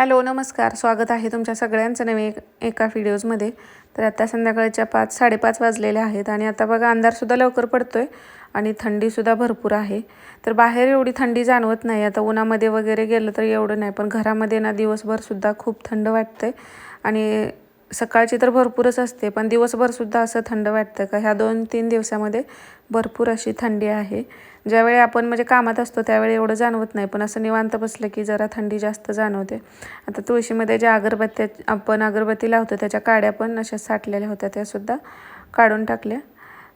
Hello नमस्कार. स्वागत आहे तुमच्या सगळ्यांचं नवे एक एका व्हिडिओजमध्ये. तर आता संध्याकाळच्या पाच साडेपाच वाजलेले आहेत आणि आता बघा अंधारसुद्धा लवकर पडतो आहे आणि थंडीसुद्धा भरपूर आहे. तर बाहेर एवढी थंडी जाणवत नाही. आता उन्हामध्ये वगैरे गेलं तर एवढं नाही पण घरामध्ये ना दिवसभरसुद्धा खूप थंड वाटतं आहे आणि सकाळची तर भरपूरच असते पण दिवसभरसुद्धा असं थंड वाटतं का? ह्या दोन तीन दिवसामध्ये भरपूर अशी थंडी आहे. ज्यावेळी आपण म्हणजे कामात असतो त्यावेळी एवढं जाणवत नाही पण असं निवांत बसलं की जरा थंडी जास्त जाणवते. आता तुळशीमध्ये ज्या अगरबत्त्या आपण अगरबत्ती लावतो त्याच्या काड्या पण अशा साठलेल्या होत्या त्यासुद्धा काढून टाकल्या.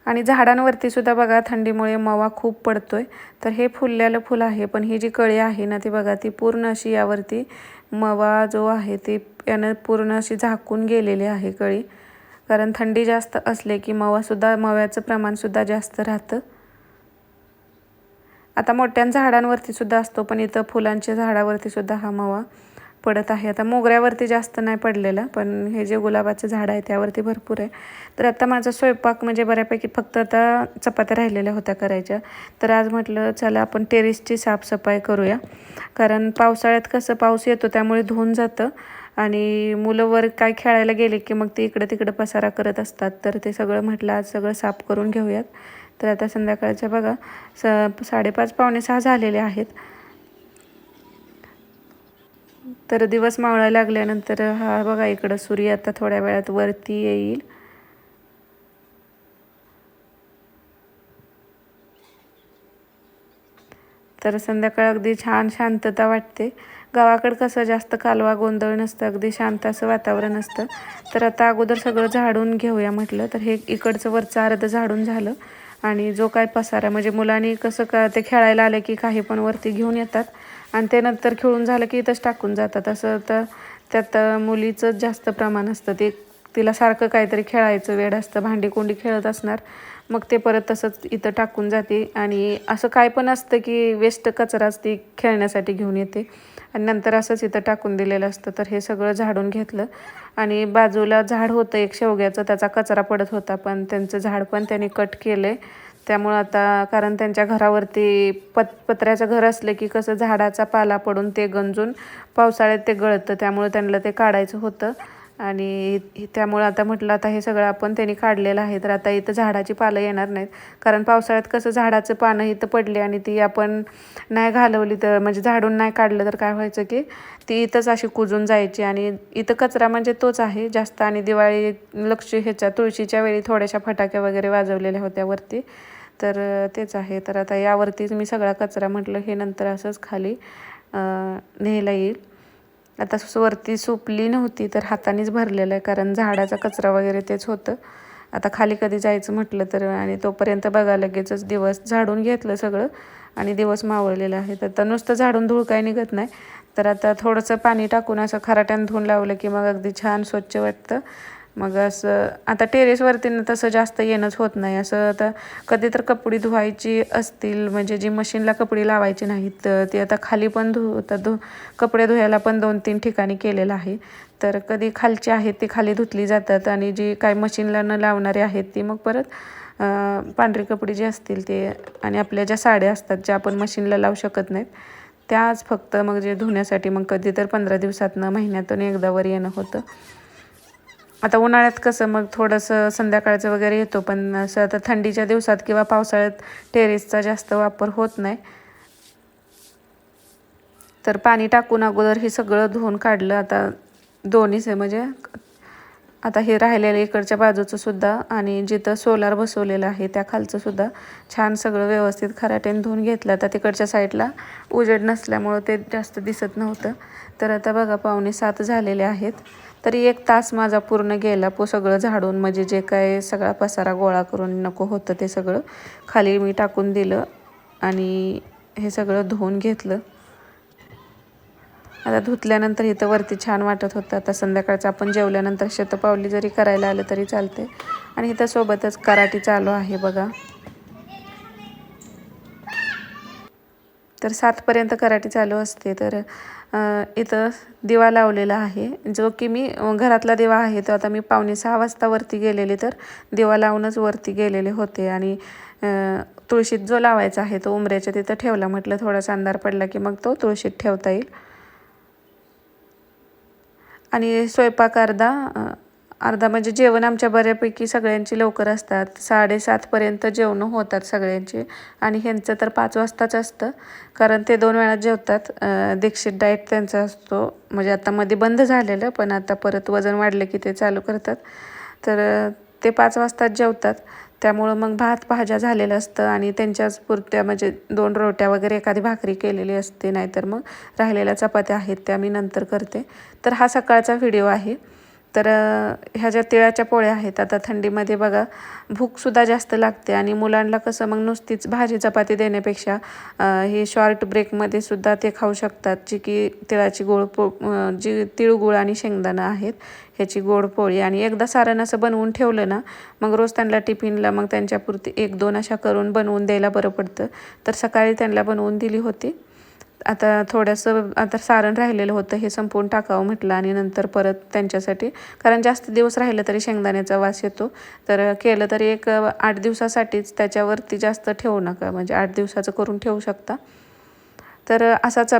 आणि झाडांवरती सुद्धा बघा थंडीमुळे मवा खूप पडतोय. तर हे फुललेलं फुल आहे पण ही जी कळी आहे ना ती बघा ती पूर्ण अशी यावरती मवा जो आहे ती यानं पूर्ण अशी झाकून गेलेली आहे कळी. कारण थंडी जास्त असले की मवासुद्धा मव्याचं प्रमाणसुद्धा जास्त राहतं. आता मोठ्या झाडांवरती सुद्धा असतो पण इथं फुलांच्या झाडावरती सुद्धा हा मवा पडत आहे. आता मोगऱ्यावरती जास्त नाही पडलेला पण हे जे गुलाबाचं झाड आहे त्यावरती भरपूर आहे. तर आता माझा स्वयंपाक म्हणजे बऱ्यापैकी फक्त आता चपात्या राहिलेल्या होत्या करायच्या. तर आज म्हटलं चला आपण टेरेसची साफसफाई करूया. कारण पावसाळ्यात कसं पाऊस येतो त्यामुळे धुवून जातं. आणि मुलं वर काय खेळायला गेले की मग ते इकडं तिकडं पसारा करत असतात. तर ते सगळं म्हटलं आज सगळं साफ करून घेऊयात. तर आता संध्याकाळच्या बघा स साडेपाच पावणे सहा झालेले आहेत. तर दिवस मावळा लागल्यानंतर हा बघा इकडं सूर्य आता थोड्या वेळात वरती येईल. तर संध्याकाळ अगदी छान शांतता वाटते. गावाकडं कसं जास्त कालवा गोंधळ नसतं अगदी शांत असं वातावरण असतं. तर आता अगोदर सगळं झाडून घेऊया म्हटलं तर हे इकडचं वरचं अर्ध झाडून झालं. आणि जो काय पसारा म्हणजे मुलांनी कसं का ते खेळायला आलं की काही पण वरती घेऊन येतात. आणि ते नंतर खेळून झालं की इथंच टाकून जातात. असं तर त्यात मुलीचंच जास्त प्रमाण असतं. ते तिला सारखं काहीतरी खेळायचं वेळ असतं भांडी कोंडी खेळत असणार. मग ते परत तसंच इथं टाकून जाते. आणि असं काय पण असतं की वेस्ट कचराच ती खेळण्यासाठी घेऊन येते. आणि नंतर असंच इथं टाकून दिलेलं असतं. तर हे सगळं झाडून घेतलं. आणि बाजूला झाड होतं एक शेवग्याचं त्याचा कचरा पडत होता. पण त्यांचं झाड पण त्यांनी कट केलं आहे त्यामुळं आता कारण त्यांच्या घरावरती पत पत्र्याचं घर असलं की कसं झाडाचा पाला पडून ते गंजून पावसाळ्यात ते गळतं. त्यामुळं त्यांना ते काढायचं होतं. आणि त्यामुळं आता म्हटलं आता हे सगळं आपण त्यांनी काढलेलं आहे. तर आता इथं झाडाची पालं येणार नाहीत. कारण पावसाळ्यात कसं झाडाचं पानं इथं पडले आणि ती आपण नाही घालवली तर म्हणजे झाडून नाही काढलं तर काय व्हायचं की ती इथंच अशी कुजून जायची. आणि इथं कचरा म्हणजे तोच आहे. जास्त आणि दिवाळी लक्ष ह्याच्या तुळशीच्या वेळी थोड्याशा फटाक्या वगैरे वाजवलेल्या होत्या वरती. तर तेच आहे. तर आता यावरतीच मी सगळा कचरा म्हटलं हे नंतर असंच खाली न्यायला येईल. आता वरती सुपली नव्हती तर हातानेच भरलेलं आहे कारण झाडाचा कचरा वगैरे तेच होतं. आता खाली कधी जायचं म्हटलं तर आणि तोपर्यंत बघा लगेचच दिवस झाडून घेतलं सगळं आणि दिवस मावळलेला आहे. तर नुसतं झाडून धूळ काही निघत नाही. तर आता थोडंसं पाणी टाकून असं खराट्यानं धुवून लावलं की मग अगदी छान स्वच्छ वाटतं. मग असं आता टेरेसवरती ना तसं जास्त येणंच होत नाही. असं आता कधी तर कपडे धुवायची असतील म्हणजे जी मशीनला कपडे लावायची नाहीत ती आता खाली पण धुतात धु कपडे धुवायला पण दोन तीन ठिकाणी केलेलं आहे. तर कधी खालची आहेत ती खाली धुतली जातात आणि जी काय मशीनला न लावणारी आहेत ती मग परत पांढरे कपडे जी असतील ते आणि आपल्या ज्या साड्या असतात ज्या आपण मशीनला लावू शकत नाहीत त्याच फक्त मग जे धुण्यासाठी मग कधी तर पंधरा दिवसातनं महिन्यातून एकदावर येणं होतं. आता उन्हाळ्यात कसं मग थोडंसं संध्याकाळचं वगैरे येतो पण असं आता थंडीच्या दिवसात किंवा पावसाळ्यात टेरेसचा जास्त वापर होत नाही. तर पाणी टाकून अगोदर हे सगळं धुवून काढलं. आता दोन्हीच आहे म्हणजे आता हे राहिलेलं इकडच्या बाजूचं सुद्धा आणि जिथं सोलार बसवलेलं आहे त्या खालचं सुद्धा छान सगळं व्यवस्थित खराटेन धुवून घेतलं. आता तिकडच्या साईडला उजेड नसल्यामुळं ते जास्त दिसत नव्हतं. तर आता बघा पाहुणे सात झालेले आहेत. तरी एक तास माझा पूर्ण गेला. पो सगळं झाडून म्हणजे जे काय सगळा पसारा गोळा करून नको होतं ते सगळं खाली मी टाकून दिलं आणि हे सगळं धुवून घेतलं. आता धुतल्यानंतर इथं वरती छान वाटत होतं. आता संध्याकाळचं आपण जेवल्यानंतर शतपावली जरी करायला आलं तरी चालते. आणि इथं सोबतच कराटी चालू आहे बघा. तर सातपर्यंत कराटे चालू असते. तर इथं दिवा लावलेला आहे. जो की मी घरातला दिवा आहे तो आता मी पावणे सहा वाजता वरती गेलेले तर दिवा लावूनच वरती गेलेले होते. आणि तुळशीत जो लावायचा आहे तो उमऱ्याच्या तिथं ठेवला. म्हटलं थोडासा अंधार पडला की मग तो तुळशीत ठेवता येईल. आणि स्वयंपाक अर्धा अर्धा म्हणजे जेवण आमच्या बऱ्यापैकी सगळ्यांची लवकर असतात. साडेसातपर्यंत जेवणं होतात सगळ्यांचे. आणि ह्यांचं तर पाच वाजताच असतं. कारण ते दोन वेळा जेवतात. दीक्षित डाएट त्यांचा असतो. म्हणजे आता मध्ये बंद झालेलं पण आता परत वजन वाढलं की ते चालू करतात. तर ते पाच वाजताच जेवतात. त्यामुळं मग भात भाज्या झालेलं असतं आणि त्यांच्याच पुरत्या म्हणजे दोन रोट्या वगैरे एखादी भाकरी केलेली असते नाहीतर मग राहिलेल्या चपात्या आहेत त्या मी नंतर करते. तर हा सकाळचा व्हिडिओ आहे. तर ह्या ज्या तिळाच्या पोळ्या आहेत आता थंडीमध्ये बघा भूकसुद्धा जास्त लागते आणि मुलांना कसं मग नुसतीच भाजी चपाती देण्यापेक्षा हे शॉर्ट ब्रेकमध्ये सुद्धा ते खाऊ शकतात जी की तिळाची गोड पो जी तिळगुळ आणि शेंगदाणा आहेत ह्याची गोड पोळी. आणि एकदा सारण असं बनवून ठेवलं ना मग रोज त्यांना टिफिनला मग त्यांच्यापुरती एक दोन अशा करून बनवून द्यायला बरं पडतं. तर सकाळी त्यांना बनवून दिली होती. आता थोडंसं आता सारण राहिलेलं होतं हे संपवून टाकावं म्हटलं आणि नंतर परत त्यांच्यासाठी कारण जास्त दिवस राहिलं तरी शेंगदाण्याचा वास येतो. तर केलं तरी एक आठ दिवसासाठीच त्याच्यावरती जास्त ठेवू नका म्हणजे आठ दिवसाचं करून ठेवू शकता. तर असाच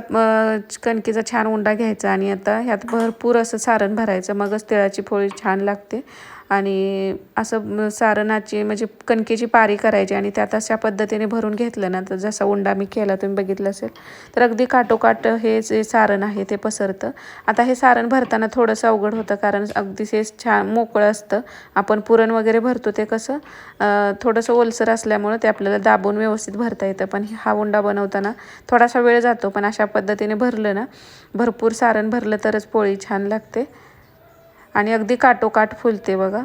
कणकीचा छान उंडा घ्यायचा आणि आता ह्यात भरपूर असं सारण भरायचं मगच तिळाची पोळी छान लागते. आणि असं सारणाची म्हणजे कणकेची पारी करायची आणि त्यात अशा पद्धतीने भरून घेतलं ना तर जसा उंडा मी केला तुम्ही बघितलं असेल तर अगदी काटोकाट हे जे सारण आहे ते पसरतं. आता हे सारण भरताना थोडंसं अवघड होतं कारण अगदी हे छान मोकळं असतं. आपण पुरण वगैरे भरतो ते कसं थोडंसं ओलसर असल्यामुळं ते आपल्याला दाबून व्यवस्थित भरता येतं. पण हा उंडा बनवताना थोडासा वेळ जातो पण अशा पद्धतीने भरलं ना भरपूर सारण भरलं तरच पोळी छान लागते. आणि अगदी काठोकाठ फुलते बघा.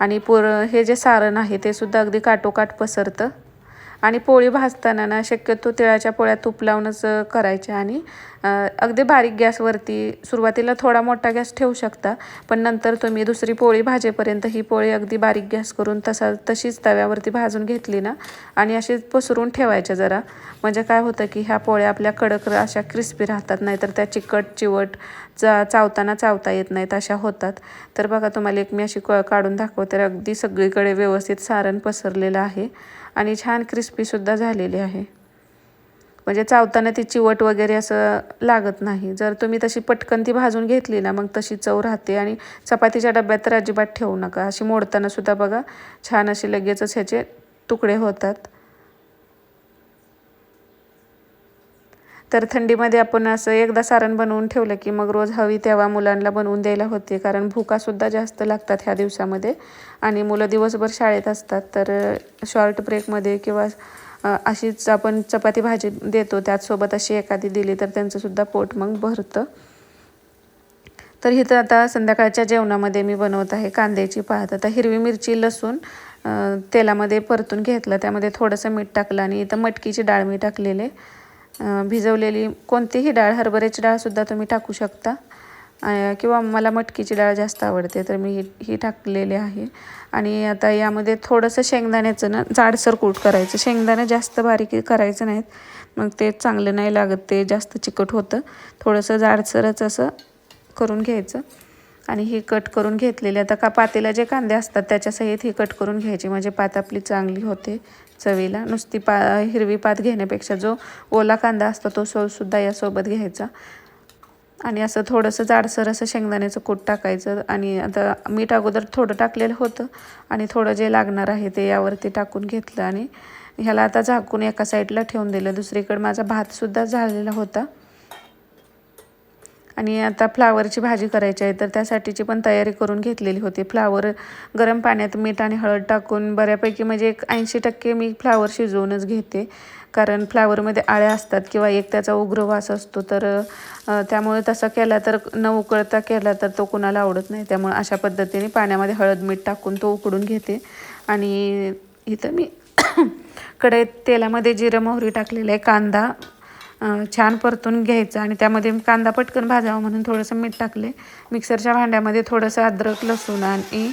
आणि पुर हे जे सारण आहे ते सुद्धा अगदी काठोकाठ पसरतं. आणि पोळी भाजताना ना शक्यतो तिळाच्या पोळ्या तूप लावूनच करायच्या आणि अगदी बारीक गॅसवरती सुरुवातीला थोडा मोठा गॅस ठेवू शकता पण नंतर तुम्ही दुसरी पोळी भाजेपर्यंत ही पोळी अगदी बारीक गॅस करून तसा तशीच तव्यावरती भाजून घेतली ना आणि अशी पसरून ठेवायच्या जरा. म्हणजे काय होतं की ह्या पोळ्या आपल्या कडक अशा क्रिस्पी राहतात नाहीतर त्या चिकट चिवट चा चावताना चावता येत नाहीत अशा होतात. तर बघा तुम्हाला एक मी अशी क काढून दाखवते. तर अगदी सगळीकडे व्यवस्थित सारण पसरलेलं आहे. आणि छान क्रिस्पीसुद्धा झालेली आहे. म्हणजे चावताना ती चिवट वगैरे असं लागत नाही. जर तुम्ही तशी पटकन ती भाजून घेतली ना मग तशी चव राहते आणि चपातीच्या डब्यात तर अजिबात ठेवू नका. अशी मोडतानासुद्धा बघा छान असे लगेचच ह्याचे तुकडे होतात. तर थंडीमध्ये आपण असं एकदा सारण बनवून ठेवलं की मग रोज हवी तेव्हा मुलांना बनवून द्यायला होते. कारण भुकासुद्धा जास्त लागतात ह्या दिवसामध्ये. आणि मुलं दिवसभर शाळेत असतात. तर शॉर्ट ब्रेकमध्ये किंवा अशीच आपण चपाती भाजी देतो. त्याचसोबत अशी एखादी दिली तर त्यांचंसुद्धा पोट मग भरतं. तर इथं आता संध्याकाळच्या जेवणामध्ये मी बनवत आहे कांद्याची पाहत आता हिरवी मिरची लसूण तेलामध्ये परतून घेतलं. त्यामध्ये थोडंसं मीठ टाकलं आणि इथं मटकीची डाळ मी टाकलेले भिजवलेली कोणतीही डाळ हरभऱ्याची डाळसुद्धा तुम्ही टाकू शकता. किंवा मला मटकीची डाळ जास्त आवडते तर मी ही टाकलेली आहे. आणि आता यामध्ये थोडंसं शेंगदाण्याचं ना जाडसर कूट करायचं. शेंगदाणं जास्त बारीक करायचं नाहीत मग ते चांगलं नाही लागत ते जास्त चिकट होतं. थोडंसं जाडसरच असं करून घ्यायचं. आणि ही कट करून घेतलेली आता का पातेला जे कांदे असतात त्याच्यासहित ही कट करून घ्यायची. म्हणजे पात आपली चांगली होते. चवीला. नुसती पा हिरवी पात घेण्यापेक्षा जो ओला कांदा असतो तो सो सुद्धा यासोबत घ्यायचा. आणि असं थोडंसं जाडसर असं शेंगदाण्याचं कूट टाकायचं आणि आता मीठ अगोदर थोडं टाकलेलं होतं आणि थोडं जे लागणार आहे ते यावरती टाकून घेतलं आणि ह्याला आता झाकून एका साईडला ठेवून दिलं. दुसरीकडे माझा भातसुद्धा झालेला होता. आणि आता फ्लावरची भाजी करायची आहे तर त्यासाठीची पण तयारी करून घेतलेली होती. फ्लावर गरम पाण्यात मीठ आणि हळद टाकून बऱ्यापैकी म्हणजे एक ऐंशी टक्के मी फ्लावर शिजवूनच घेते. कारण फ्लावरमध्ये आळ्या असतात किंवा एक त्याचा उग्र वास असतो तर त्यामुळे तसा केला तर न उकळता केला तर तो कुणाला आवडत नाही. त्यामुळे अशा पद्धतीने पाण्यामध्ये हळद मीठ टाकून तो उकडून घेते. आणि इथं मी कढईत तेलामध्ये जिरं मोहरी टाकलेलं आहे कांदा छान परतून घ्यायचं आणि त्यामध्ये कांदा पटकन भाजावा म्हणून थोडंसं मीठ टाकले. मिक्सरच्या भांड्यामध्ये थोडंसं अद्रक लसूण आणि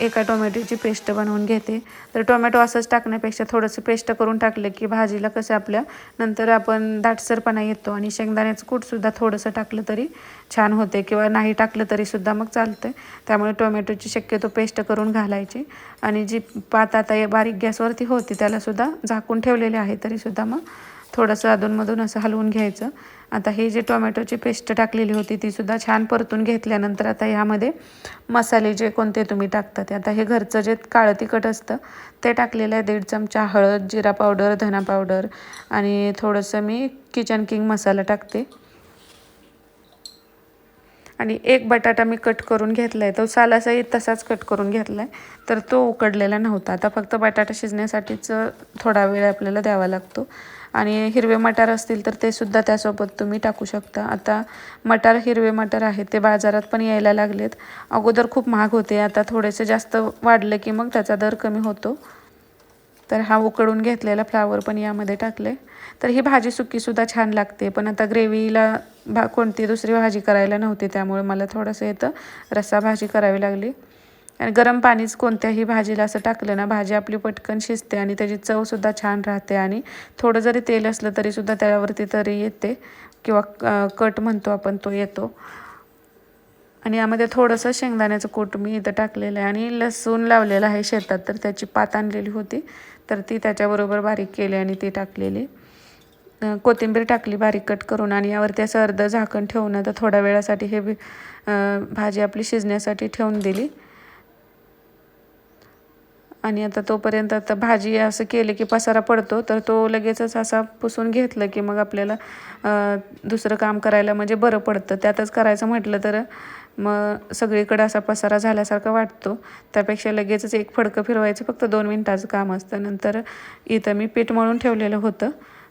एका टोमॅटोची पेस्ट बनवून घेते. तर टोमॅटो असंच टाकण्यापेक्षा थोडंसं पेस्ट करून टाकलं की भाजीला कसं आपल्या नंतर आपण दाटसरपणा येतो आणि शेंगदाण्याचं कूटसुद्धा थोडंसं टाकलं तरी छान होते किंवा नाही टाकलं तरीसुद्धा मग चालतं त्यामुळे टोमॅटोची शक्यतो पेस्ट करून घालायची आणि जी पात आता या बारीक गॅसवरती होती त्यालासुद्धा झाकून ठेवलेले आहे तरीसुद्धा मग थोडंसं अधूनमधून असं हलवून घ्यायचं. आता हे जे टोमॅटोची पेस्ट टाकलेली होती ती सुद्धा छान परतून घेतल्यानंतर आता ह्यामध्ये मसाले जे कोणते तुम्ही टाकता ते. आता हे घरचं जे काळं तिखट असतं ते टाकलेलं आहे. दीड चमचा हळद जिरा पावडर धना पावडर आणि थोडंसं मी किचन किंग मसाला टाकते. आणि एक बटाटा मी कट करून घेतला आहे तो सालासाही तसाच कट करून घेतला आहे तर तो उकडलेला नव्हता. आता फक्त बटाटा शिजण्यासाठीच थोडा वेळ आपल्याला द्यावा लागतो. आणि हिरवे मटार असतील तर ते सुद्धा त्यासोबत तुम्ही टाकू शकता. आता मटार हिरवे मटार आहेत ते बाजारात पण यायला लागलेत. अगोदर खूप महाग होते आता थोडेसे जास्त वाढले की मग त्याचा दर कमी होतो. तर हा उकडून घेतलेला फ्लावर पण यामध्ये टाकले तर ही भाजी सुकीसुद्धा छान लागते पण आता ग्रेव्हीला भा कोणती दुसरी भाजी करायला नव्हती त्यामुळे मला थोडंसं येतं रस्सा भाजी करावी लागली. आणि गरम पाणीच कोणत्याही भाजीला असं टाकलं ना भाजी आपली पटकन शिजते आणि त्याची चवसुद्धा छान राहते आणि थोडं जरी तेल असलं तरीसुद्धा त्यावरती तरी येते किंवा कट म्हणतो आपण तो येतो. आणि यामध्ये थोडंसं शेंगदाण्याचं कूट मी इथं टाकलेलं आहे आणि लसूण लावलेलं आहे शेतात तर त्याची पात आणलेली होती तर ती त्याच्याबरोबर बारीक केली आणि ती टाकलेली. कोथिंबीर टाकली बारीक कट करून आणि यावरती असं अर्धं झाकण ठेवून तर थोड्या वेळासाठी हे भाजी आपली शिजण्यासाठी ठेवून दिली. आणि आता तोपर्यंत आता भाजी असं केलं की पसारा पडतो तर तो लगेचच असा पुसून घेतलं की मग आपल्याला दुसरं काम करायला म्हणजे बरं पडतं. त्यातच करायचं म्हटलं तर मग सगळीकडे असा पसारा झाल्यासारखा वाटतो. त्यापेक्षा लगेचच एक फडकं फिरवायचं फक्त दोन मिनटाचं काम असतं. नंतर इथं मी पीठ मळून ठेवलेलं होतं.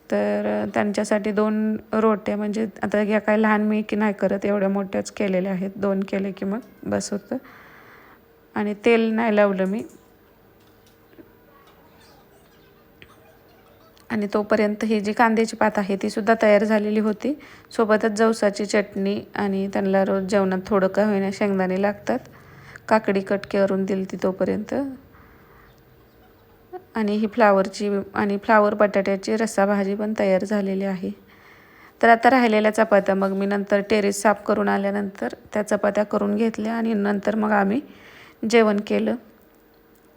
तर त्यांच्यासाठी दोन रोट्या म्हणजे आता या काय लहान मी की नाही करत एवढ्या मोठ्याच केलेल्या आहेत. दोन केले की मग बस होतं. आणि तेल नाही लावलं मी. आणि तोपर्यंत ही जी कांद्याची पात आहे ती सुद्धा तयार झालेली होती. सोबतच जवसाची चटणी आणि त्यांना रोज जेवणात थोडं का होईना शेंगदाणे लागतात. काकडी कट करून दिली ती तोपर्यंत. आणि ही फ्लावरची आणि फ्लावर बटाट्याची रस्सा भाजी पण तयार झालेली आहे. तर आता राहिलेल्या चपात्या मग मी नंतर टेरेस साफ करून आल्यानंतर त्या चपात्या करून घेतल्या आणि नंतर मग आम्ही जेवण केलं.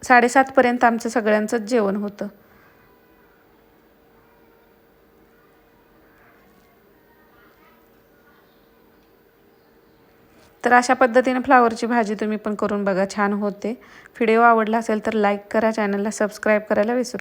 साडेसातपर्यंत आमचं सगळ्यांचंच जेवण होतं. तर अशा पद्धतीने फ्लावरची भाजी तुम्ही पण करून बघा छान होते. व्हिडिओ आवडला असेल तर लाईक करा चॅनलला सबस्क्राईब करायला विसरू